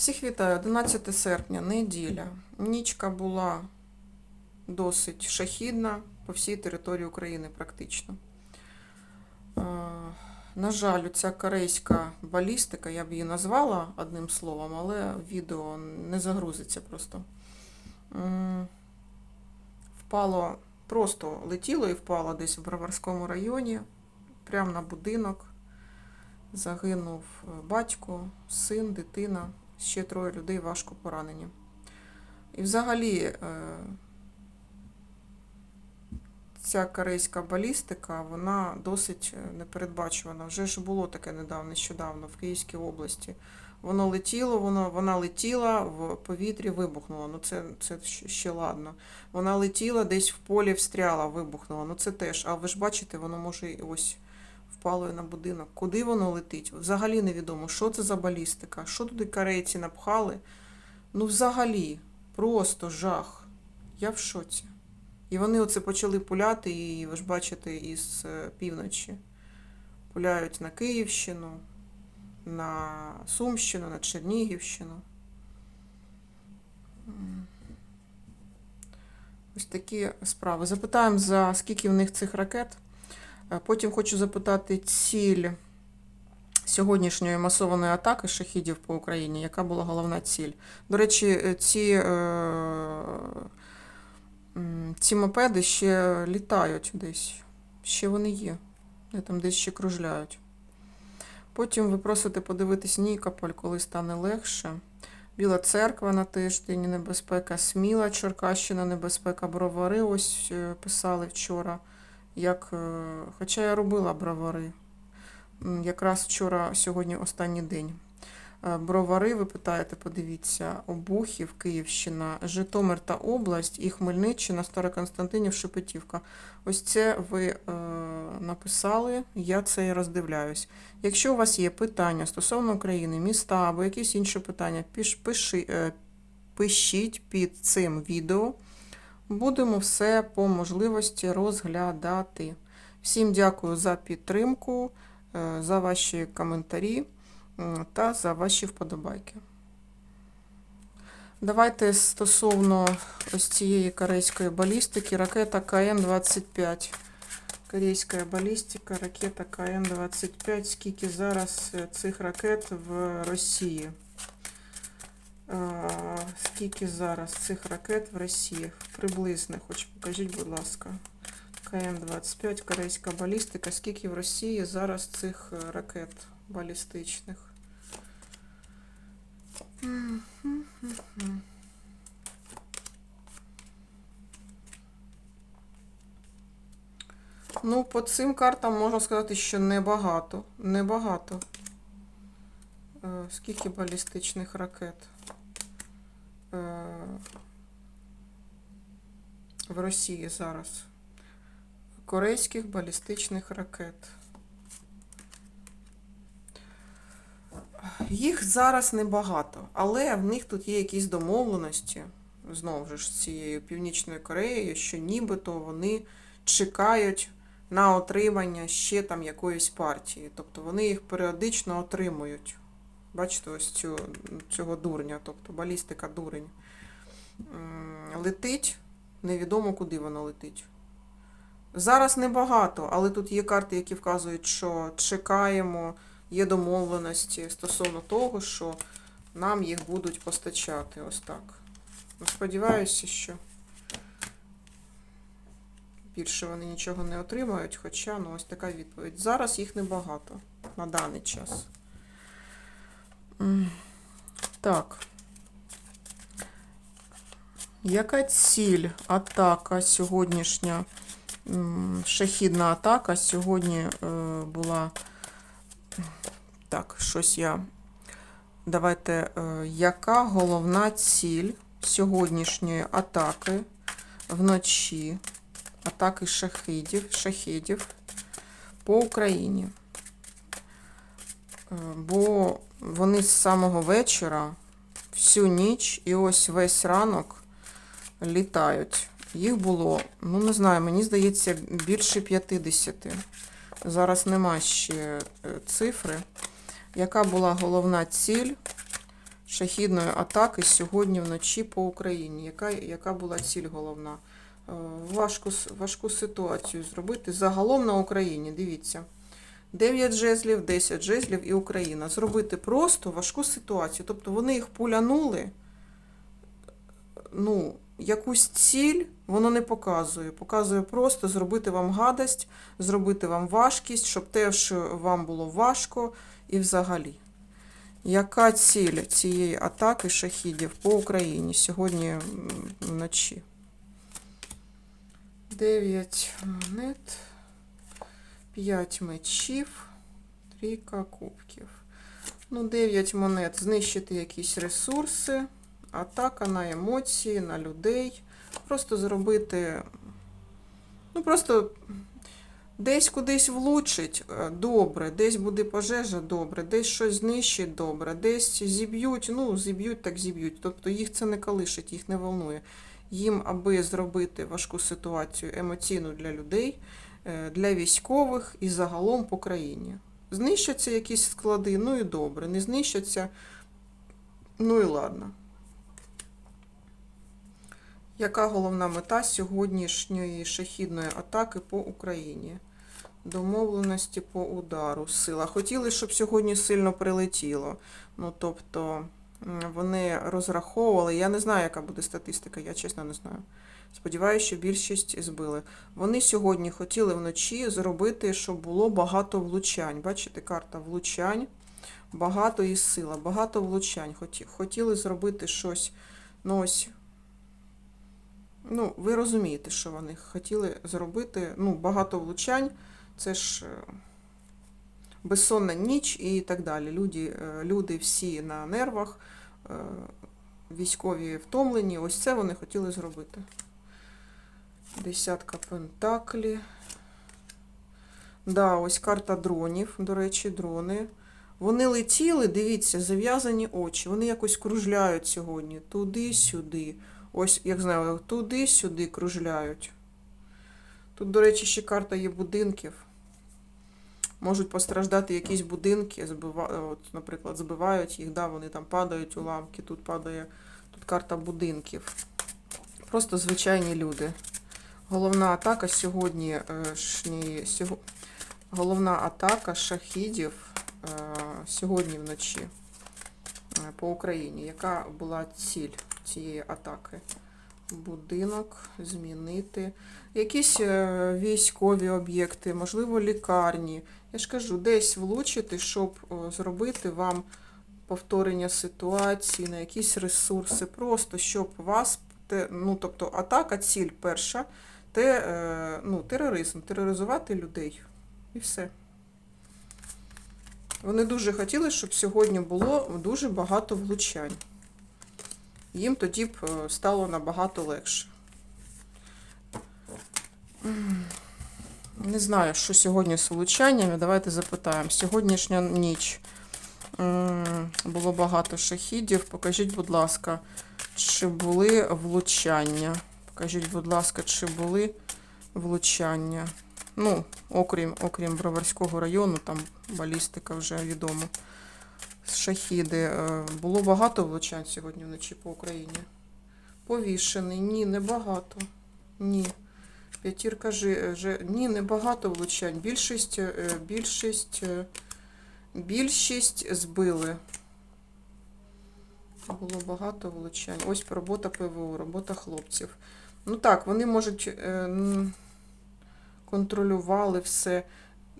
Всіх вітаю, 11 серпня, неділя. Нічка була досить шахідна по всій території України практично. Е, На жаль, ця корейська балістика, я б її назвала одним словом, але відео не загрузиться просто. Впало, просто летіло і впало десь в Броварському районі, прямо на будинок. Загинув е, батько, син, дитина, ще троє людей важко поранені. І взагалі е, ця корейська балістика, вона досить е, непередбачувана. Вже ж було таке недавно, нещодавно в Київській області. Воно летіло, воно, вона летіла, в повітрі вибухнула. Ну це, це ще ладно. Вона летіла, десь в полі встряла, вибухнула. Ну це теж. А ви ж бачите, воно може і ось впало і на будинок. Куди воно летить? Взагалі невідомо, що це за балістика, що туди корейці напхали. Ну, взагалі, просто жах. Я в шоці. І вони оце почали пуляти, і ви ж бачите, із е, півночі. Пуляють на Київщину, на Сумщину, на Чернігівщину. Ось такі справи. Запитаємо, за скільки в них цих ракет. Е, Потім хочу запитати ціль сьогоднішньої масованої атаки шахідів по Україні. Яка була головна ціль? До речі, е, ці, е, ці мопеди ще літають десь. Ще вони є. Вони там десь ще кружляють. Потім ви просите подивитись Нікополь, коли стане легше. Біла церква на тиждень, небезпека Сміла, Черкащина, небезпека Бровари. Ось писали вчора як, е, хоча я робила бровари. Якраз вчора, сьогодні останній день. Е, Бровари, ви питаєте, подивіться, Обухів, Київщина, Житомир та область і Хмельниччина, Староконстантинів, Шепетівка. Ось це ви е, написали, я це і роздивляюсь. Якщо у вас є питання стосовно України, міста або якісь інші питання, піш, пиши, е, пишіть під цим відео. Будемо все по можливості розглядати. Всім дякую за підтримку, е, за ваші коментарі та за ваші вподобайки. Давайте стосовно ось цієї корейської балістики, ракета КН-25. Корейська балістика, ракета КН-25. Скільки зараз е, цих ракет в Росії? Скільки зараз цих ракет в Росії? Приблизно, хоч покажіть, будь ласка. КН-25, корейська балістика. Скільки в Росії зараз цих е, ракет балістичних? Ну, по цим картам можна сказати, що небагато. Небагато. Е, Скільки балістичних ракет? Е, в Росії зараз. Корейських балістичних ракет. Їх зараз небагато, але в них тут є якісь домовленості, знову ж з цією Північною Кореєю, що нібито вони чекають на отримання ще там якоїсь партії. Тобто вони їх періодично отримують. Бачите, ось цю, цього дурня, тобто балістика дурень. Летить, невідомо куди вона летить. Зараз небагато, але тут є карти, які вказують, що чекаємо, є домовленості стосовно того, що нам їх будуть постачати. Ось так. Ну, Сподіваюся, що більше вони нічого не отримають, хоча ну, ось така відповідь. Зараз їх небагато на даний час. Так. Яка ціль атака сьогоднішня? Шахідна атака сьогодні е, була. Так, щось я. Давайте, е, яка головна ціль сьогоднішньої атаки вночі? Атаки шахідів, шахідів по Україні? Е, Бо вони з самого вечора, всю ніч і ось весь ранок літають. Їх було, ну не знаю, мені здається, більше 50. Зараз нема ще е, цифри. Яка була головна ціль шахідної атаки сьогодні вночі по Україні. Яка, яка була ціль головна? Е, Важку, важку ситуацію зробити загалом на Україні. Дивіться. 9 жезлів, 10 жезлів і Україна. Зробити просто важку ситуацію. Тобто вони їх пулянули, ну, якусь ціль воно не показує. Показує просто зробити вам гадость, зробити вам важкість, щоб теж вам було важко і взагалі. Яка ціль цієї атаки шахідів по Україні сьогодні вночі? 9 монет, 5 мечів, трійка кубків. Ну, 9 монет знищити якісь ресурси, атака на емоції, на людей. Просто зробити. Ну, просто десь кудись влучить е, добре, десь буде пожежа добре, десь щось знищить добре, десь зіб'ють, ну, зіб'ють, так зіб'ють. Тобто їх це не калишить, їх не волнує. Їм, аби зробити важку ситуацію емоційну для людей, для військових і загалом по країні. Знищаться якісь склади, ну і добре. Не знищаться, ну і ладно. Яка головна мета сьогоднішньої шахідної атаки по Україні? Домовленості по удару, сила. Хотіли, щоб сьогодні сильно прилетіло. Ну, тобто, вони розраховували. Я не знаю, яка буде статистика, я чесно не знаю. Сподіваюся, що більшість збили. Вони сьогодні хотіли вночі зробити, щоб було багато влучань. Бачите, карта влучань, багато і сила, багато влучань. Хоті- Хотіли зробити щось, ну ось. Ну, ви розумієте, що вони хотіли зробити. Ну, багато влучань, це ж е, безсонна ніч і так далі. Люди, е, люди всі на нервах, е, військові втомлені. Ось це вони хотіли зробити. Десятка пентаклі. Да, ось карта дронів, до речі, дрони. Вони летіли, дивіться, зав'язані очі. Вони якось кружляють сьогодні. Туди-сюди. Ось, як знаю, туди-сюди кружляють. Тут, до речі, ще карта є будинків. Можуть постраждати якісь будинки, от, наприклад, збивають їх, да, вони там падають уламки, тут падає тут карта будинків. Просто звичайні люди. Головна атака сьогодні, е, головна атака шахідів е, сьогодні вночі е, по Україні. Яка була ціль цієї атаки? Будинок змінити. Якісь військові об'єкти, можливо, лікарні. Я ж кажу, десь влучити, щоб зробити вам повторення ситуації на якісь ресурси, просто щоб вас, ну, тобто атака, ціль перша, те, е, ну, тероризм, тероризувати людей. І все. Вони дуже хотіли, щоб сьогодні було дуже багато влучань. Їм тоді б е, стало набагато легше. Не знаю, що сьогодні з влучаннями. Давайте запитаємо. Сьогоднішня ніч було багато шахідів. Покажіть, будь ласка, чи були влучання? Покажіть, будь ласка, чи були влучання? Ну, окрім, окрім Броварського району, там балістика вже відома. Шахіди. Е, Було багато влучань сьогодні вночі по Україні. Повішений. Ні, не багато. Ні. П'ятірка жи, жи, ні, не багато влучань. Більшість, е, більшість, е, більшість збили. Було багато влучань. Ось робота ПВО, робота хлопців. Ну так, вони можуть е, контролювали все.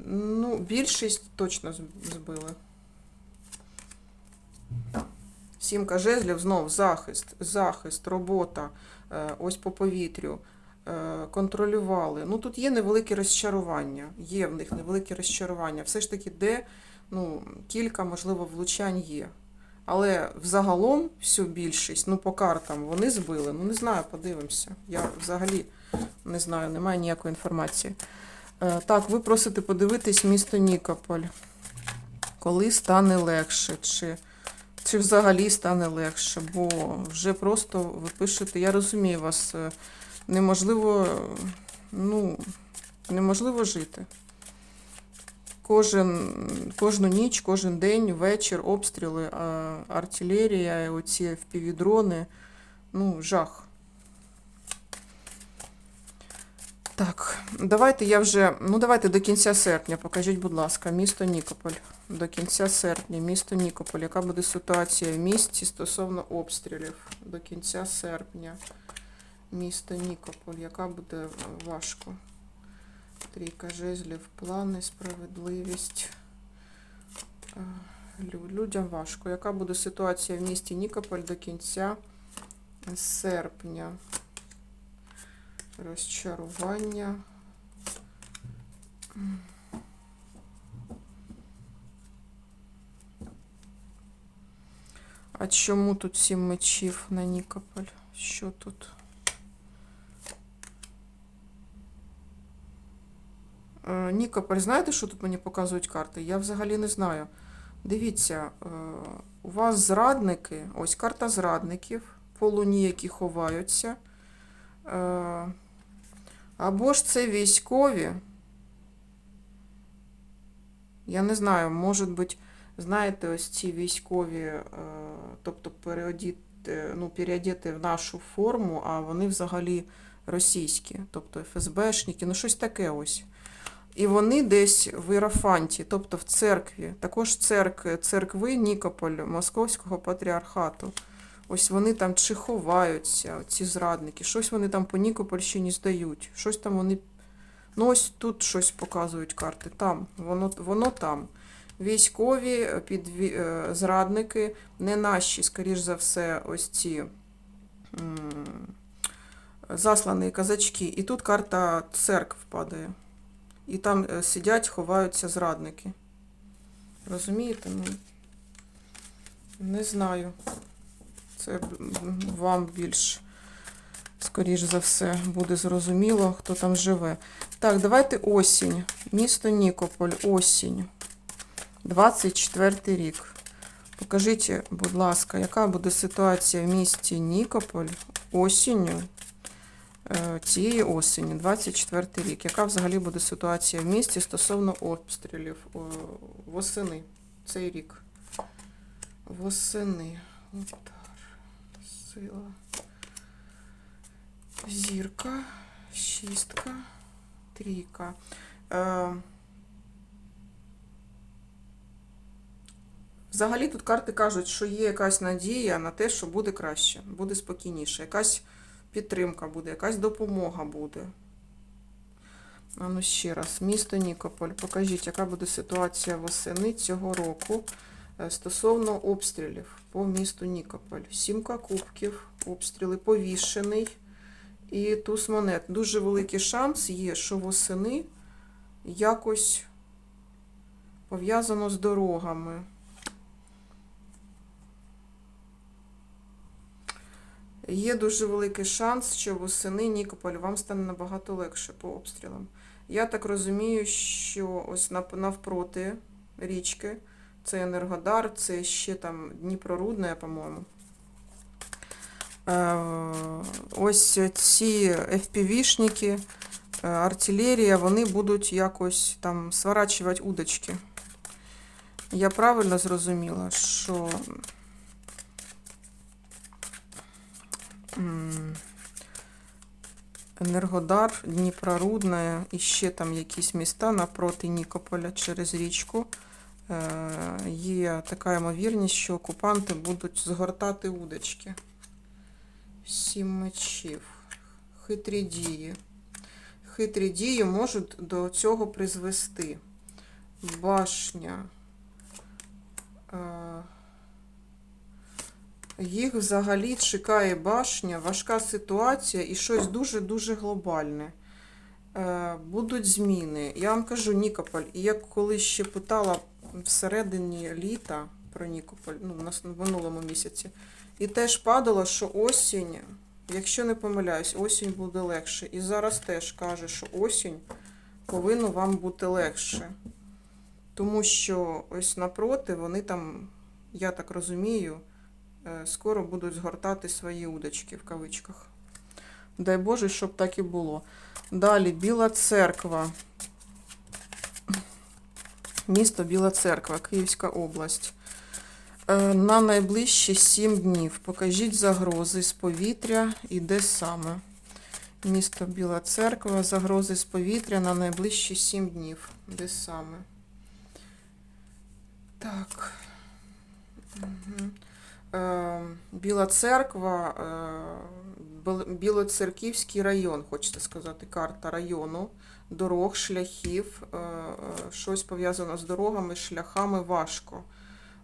Ну, більшість точно збили. Сімка жезлів знов захист, захист, робота, е, ось по повітрю. е, Контролювали. Ну тут є невелике розчарування. Є в них невелике розчарування. Все ж таки, де ну, кілька, можливо, влучань є. Але взагалом всю більшість, ну по картам вони збили. Ну не знаю, подивимося. Я взагалі не знаю, немає ніякої інформації. Е, Так, ви просите подивитись місто Нікополь. Коли стане легше? Чи, чи взагалі стане легше? Бо вже просто ви пишете, я розумію вас, е, неможливо, ну, неможливо жити. Кожен, кожну ніч, кожен день, вечір, обстріли, артилерія, оці впівдрони. Ну, жах. Так, давайте я вже. Ну, давайте до кінця серпня. Покажіть, будь ласка, місто Нікополь. До кінця серпня, місто Нікополь. Яка буде ситуація в місті стосовно обстрілів? До кінця серпня. Місто Нікополь. Яка буде е, важко? Трійка жезлів, плани, справедливість. Е, Людям важко. Яка буде ситуація в місті Нікополь до кінця серпня? Розчарування. А чому тут сім мечів на Нікополь? Що тут? Нікополь, знаєте, що тут мені показують карти? Я взагалі не знаю. Дивіться, е, у вас зрадники, ось карта зрадників, по луні, які ховаються. Е, Або ж це військові. Я не знаю, може бути, знаєте, ось ці військові, е, тобто переодіти, ну, переодіти в нашу форму, а вони взагалі російські, тобто ФСБшники, ну щось таке ось. І вони десь в Ірафанті, тобто в церкві, також церк, церкви Нікополь Московського патріархату. Ось вони там чи ховаються, ці зрадники, щось вони там по Нікопольщині здають, щось там вони. Ну, ось тут щось показують карти. Там, воно, воно там. Військові е, підві... е, зрадники, не наші, скоріш за все, ось ці заслані казачки. І тут карта церкв падає. І там е, сидять, ховаються зрадники. Розумієте? Ну, не знаю. Це вам більш, скоріш за все, буде зрозуміло, хто там живе. Так, давайте осінь. Місто Нікополь, осінь. 24 рік. Покажіть, будь ласка, яка буде ситуація в місті Нікополь осінню цієї осені, 24 рік. Яка взагалі буде ситуація в місті стосовно обстрілів восени цей рік? Восени. Удар. Сила. Зірка. Шістка. Трійка. Е, Взагалі тут карти кажуть, що є якась надія на те, що буде краще, буде спокійніше, якась підтримка буде, якась допомога буде. А ну ще раз, місто Нікополь, покажіть, яка буде ситуація восени цього року е, стосовно обстрілів по місту Нікополь. Сімка кубків, обстріли, повішений і туз монет. Дуже великий шанс є, що восени якось пов'язано з дорогами. Є дуже великий шанс, що восени Нікополь вам стане набагато легше по обстрілам. Я так розумію, що ось навпроти річки, це Енергодар, це ще там Дніпрорудне, по-моєму. Е, Ось ці FPV-шники, е, артилерія, вони будуть якось там сворачувати удочки. Я правильно зрозуміла, що Енергодар, Дніпрорудне і ще там якісь міста напроти Нікополя через річку. Е, Є така ймовірність, що окупанти будуть згортати удочки. Сім мечів. Хитрі дії. Хитрі дії можуть до цього призвести. Башня. Їх взагалі чекає башня, важка ситуація і щось дуже-дуже глобальне. Е, Будуть зміни. Я вам кажу Нікополь. І я коли ще питала всередині літа про Нікополь, ну, у нас в минулому місяці, і теж падало, що осінь, якщо не помиляюсь, осінь буде легше. І зараз теж каже, що осінь повинно вам бути легше. Тому що ось напроти вони там, я так розумію, скоро будуть згортати свої удочки в кавичках. Дай Боже, щоб так і було. Далі Біла церква. Місто Біла Церква, Київська область. Е, На найближчі 7 днів. Покажіть загрози з повітря і де саме. Місто Біла Церква, загрози з повітря на найближчі 7 днів. Де саме? Так. Мгм. Е, Біла Церква, е, Білоцерківський район, хочете сказати, карта району, дорог, шляхів, е, е, щось пов'язано з дорогами, шляхами важко.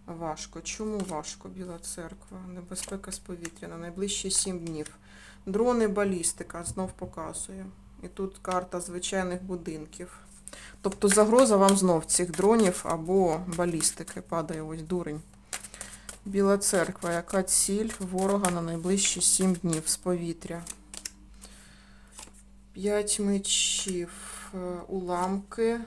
Важко. Чому важко? Біла церква, небезпека з повітря на найближчі 7 днів. Дрони, балістика, знов показує. І тут карта звичайних будинків. Тобто загроза вам знов цих дронів або балістики падає ось дурень. Біла церква, яка ціль ворога на найближчі 7 днів з повітря? П'ять мечів, е, уламки,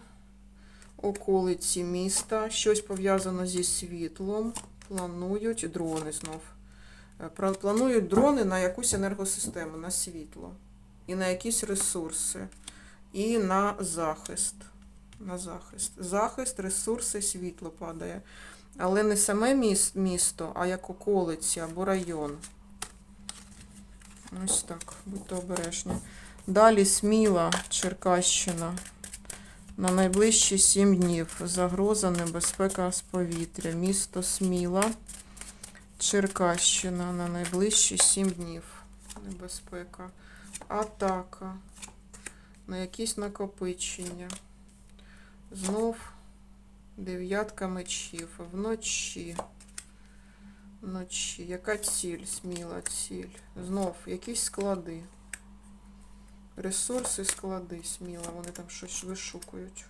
околиці міста, щось пов'язано зі світлом. Планують дрони знов. Е, Планують дрони на якусь енергосистему, на світло, і на якісь ресурси, і на захист. На захист. Захист, ресурси, світло падає. Але не саме місто, а як околиці або район. Ось так, будьте обережні. Далі Сміла, Черкащина. На найближчі 7 днів. Загроза, небезпека з повітря. Місто Сміла, Черкащина. На найближчі 7 днів. Небезпека. Атака. На якісь накопичення. Знов дев'ятка мечів. Вночі. Вночі. Яка ціль? Сміла ціль. Знов якісь склади. Ресурси, склади, сміло, вони там щось вишукують.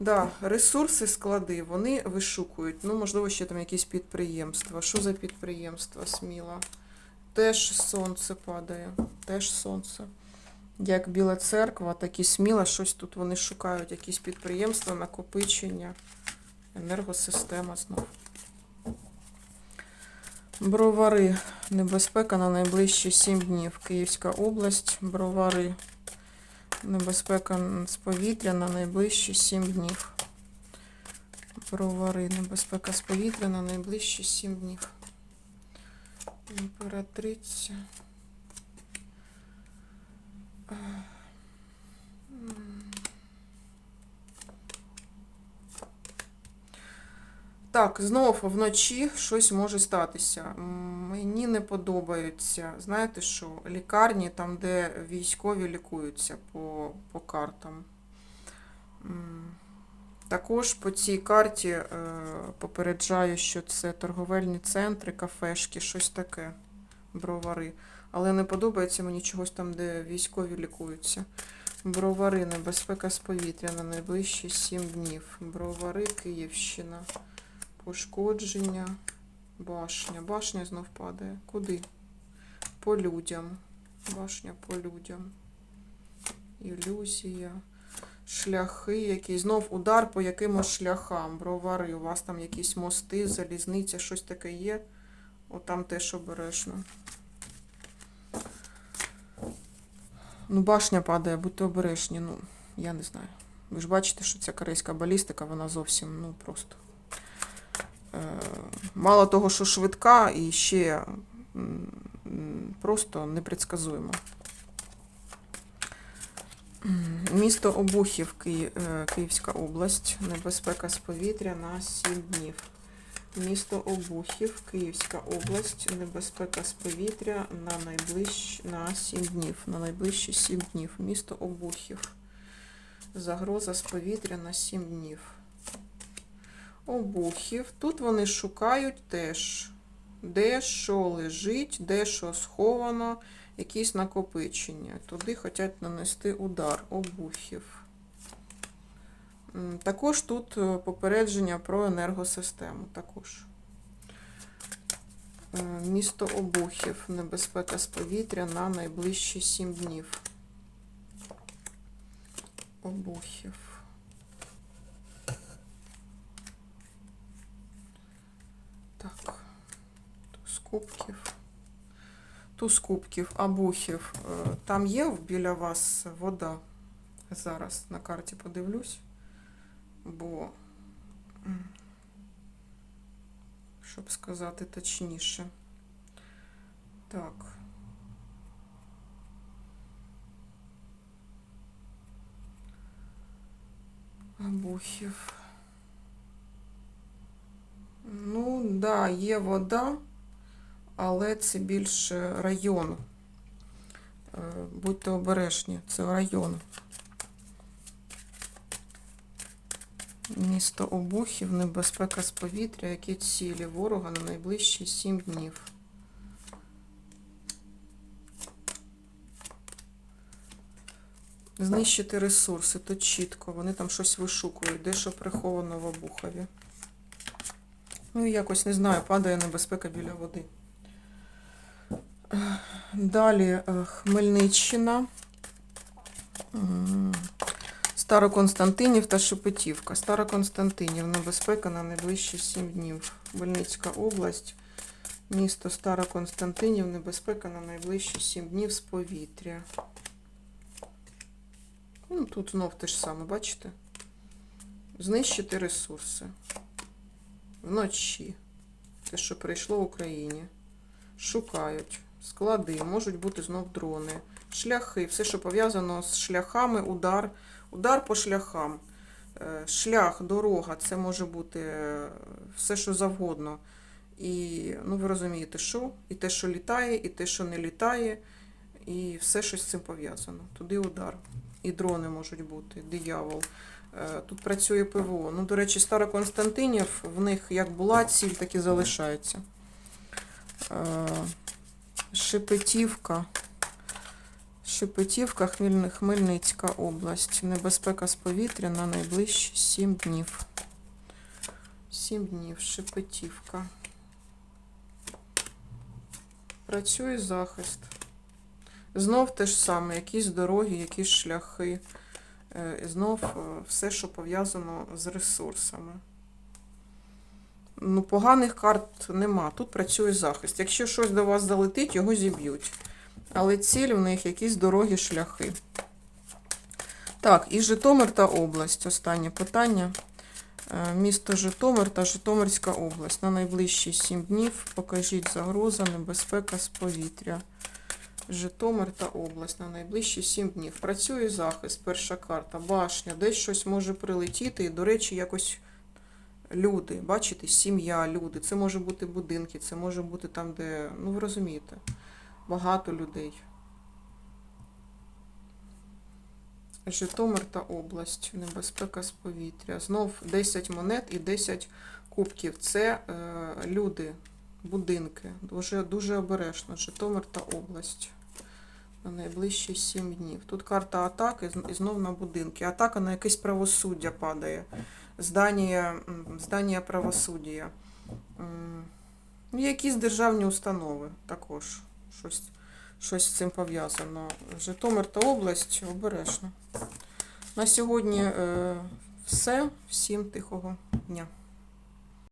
Да, ресурси, склади, вони вишукують. Ну, можливо, ще там якісь підприємства. Що за підприємства, сміло? Теж сонце падає. Теж сонце. Як Біла церква, так і сміло, щось тут вони шукають, якісь підприємства, накопичення, енергосистема знов. Бровари. Небезпека на найближчі 7 днів. Київська область, бровари. Небезпека з повітря на найближчі 7 днів. Бровари. Небезпека з повітря на найближчі 7 днів. Імператриця. Так, знов вночі щось може статися. Мені не подобаються, знаєте що, лікарні, там, де військові лікуються по, по картам. Також по цій карті е, попереджаю, що це торговельні центри, кафешки, щось таке, бровари. Але не подобається мені чогось там, де військові лікуються. Бровари, небезпека з повітря на найближчі 7 днів. Бровари, Київщина. Пошкодження. Башня. Башня знов падає. Куди? По людям. Башня по людям. Ілюзія. Шляхи якісь. Знов удар по якимось шляхам. Бровари. У вас там якісь мости, залізниця, щось таке є. Отам теж обережно. Ну, башня падає, будьте обережні. Ну, я не знаю. Ви ж бачите, що ця корейська балістика, вона зовсім, ну, просто. Е, Мало того, що швидка, і ще просто непредсказуємо. Місто Обухів, е, Київська область. Небезпека з повітря на 7 днів. Місто Обухів, Київська область. Небезпека з повітря на найближчі на 7 днів. На найближчі 7 днів. Місто Обухів. Загроза з повітря на 7 днів. Обухів. Тут вони шукають теж, де що лежить, де що сховано, якісь накопичення. Туди хочуть нанести удар. Обухів. Також тут е, попередження про енергосистему. Також. Е, Місто Обухів. Небезпека з повітря на найближчі 7 днів. Обухів. Так. Туз кубків. Туз кубків, Обухів. Е, Там є біля вас вода? Зараз на карті подивлюсь. бо, щоб сказати точніше. Так. Обухів. Ну, да, є вода, але це більше район. Е, Будьте обережні, це район. Місто Обухів, небезпека з повітря, які цілі ворога на найближчі сім днів. Знищити ресурси, то чітко. Вони там щось вишукують, де що приховано в Обухові. Ну, якось не знаю, падає небезпека біля води. Далі е, Хмельниччина. Староконстантинів та Шепетівка. Староконстантинів. Небезпека на найближчі 7 днів. Хмельницька область. Місто Староконстантинів. Небезпека на найближчі 7 днів з повітря. Ну, тут знов те ж саме, бачите? Знищити ресурси. Вночі. Те, що прийшло в Україні. Шукають. Склади, можуть бути знов дрони. Шляхи, все, що пов'язано з шляхами, удар. Удар по шляхам. Е, Шлях, дорога, це може бути е, все, що завгодно. І ну, ви розумієте, що? І те, що літає, і те, що не літає, і все, що з цим пов'язано. Туди удар. І дрони можуть бути, диявол. Е, Тут працює ПВО. Ну, до речі, Староконстантинів, в них як була ціль, так і залишається. Е, Шепетівка. Шепетівка, Хмельни- Хмельницька область. Небезпека з повітря на найближчі 7 днів. 7 днів. Шепетівка. Працює захист. Знов те ж саме, якісь дороги, якісь шляхи. Е, Знов е, все, що пов'язано з ресурсами. Ну, поганих карт нема. Тут працює захист. Якщо щось до вас залетить, його зіб'ють. Але ціль в них якісь дороги, шляхи. Так, і Житомир та область. Останнє питання. Е, Місто Житомир та Житомирська область. На найближчі 7 днів покажіть загроза, небезпека з повітря. Житомир та область на найближчі 7 днів. Працює захист, перша карта, башня, десь щось може прилетіти, і, до речі, якось люди, бачите, сім'я, люди. Це може бути будинки, це може бути там, де, ну ви розумієте, багато людей. Житомир та область, небезпека з повітря. Знов 10 монет і 10 кубків. Це е, люди, будинки. Дуже, дуже обережно. Житомир та область. На найближчі 7 днів. Тут карта атаки і знов на будинки. Атака на якесь правосуддя падає. Здання, здання правосуддя. Ну, якісь державні установи також. Щось, щось з цим пов'язано. Житомир та область обережно. На сьогодні е, все. Всім тихого дня.